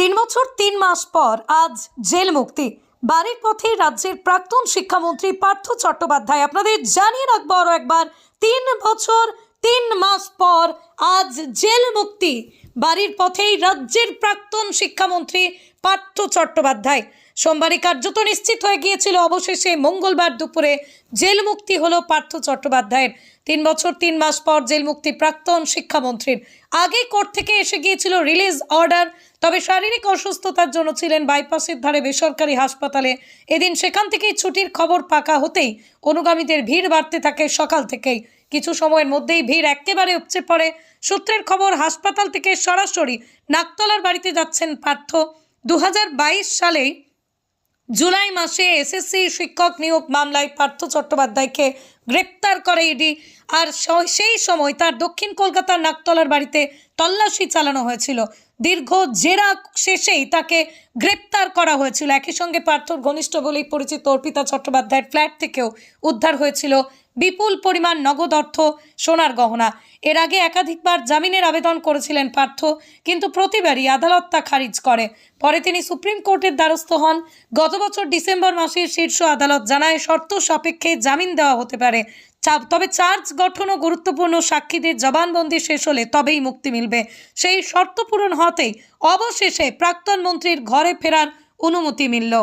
তিন বছর, তিন মাস পর আজ জেল মুক্তি। বাড়ির পথে রাজ্যের প্রাক্তন শিক্ষামন্ত্রী পার্থ চট্টোপাধ্যায় আপনাদের জানিয়ে রাখব আরও একবার, তিন বছর, তিন মাস পর আজ জেল মুক্তি। বাড়ির পথেই রাজ্যের প্রাক্তন শিক্ষামন্ত্রী পার্থ চট্টোপাধ্যায়। সোমবারই কার্যত নিশ্চিত হয়ে গিয়েছিল, অবশেষে মঙ্গলবার দুপুরে জেল মুক্তি হলো পার্থ চট্টোপাধ্যায়ের। তিন বছর তিন মাস পর জেল মুক্তি প্রাক্তন শিক্ষামন্ত্রীর। আগে কোর্ট থেকে এসে গিয়েছিল রিলিজ অর্ডার, তবে শারীরিক অসুস্থতার জন্য ছিলেন বাইপাসের ধারে বেসরকারি হাসপাতালে। এদিন সেখান থেকেই ছুটির খবর পাকা হতেই অনুগামীদের ভিড় বাড়তে থাকে সকাল থেকেই। কিছু সময়ের মধ্যেই ভিড় একেবারে উপচে পড়ে। সূত্রের খবর, হাসপাতাল থেকে সরাসরি নাকতলার বাড়িতে যাচ্ছেন পার্থ। দু হাজার বাইশ সালে জুলাই মাসে এসএসসি শিক্ষক নিয়োগ মামলায় পার্থ চট্টোপাধ্যায়কে গ্রেপ্তার করে ইডি। আর সেই সময় তার দক্ষিণ কলকাতার নাকতলার বাড়িতে তল্লাশি চালানো হয়েছিল। দীর্ঘ জেরা শেষেই তাকে গ্রেপ্তার করা হয়েছিল। একই সঙ্গে পার্থর ঘনিষ্ঠ বলেই পরিচিত অর্পিতা চট্টোপাধ্যায়ের ফ্ল্যাট থেকেও উদ্ধার হয়েছিল বিপুল পরিমাণ নগদ অর্থ সোনার গহনা। এর আগে একাধিকবার জামিনের আবেদন করেছিলেন পার্থ, কিন্তু প্রতিবারই আদালত তা খারিজ করে। পরে তিনি সুপ্রিম কোর্টের দ্বারস্থ হন। গত বছর ডিসেম্বর মাসে শীর্ষ আদালত জানায়, শর্ত সাপেক্ষে জামিন দেওয়া হতে পারে। চা- তবে চার্জ গঠন ও গুরুত্বপূর্ণ সাক্ষীদের জবানবন্দি শেষ হলে তবেই মুক্তি মিলবে। সেই শর্ত পূরণ হতেই অবশেষে প্রাক্তন মন্ত্রীর ঘরে ফেরার অনুমতি মিলল।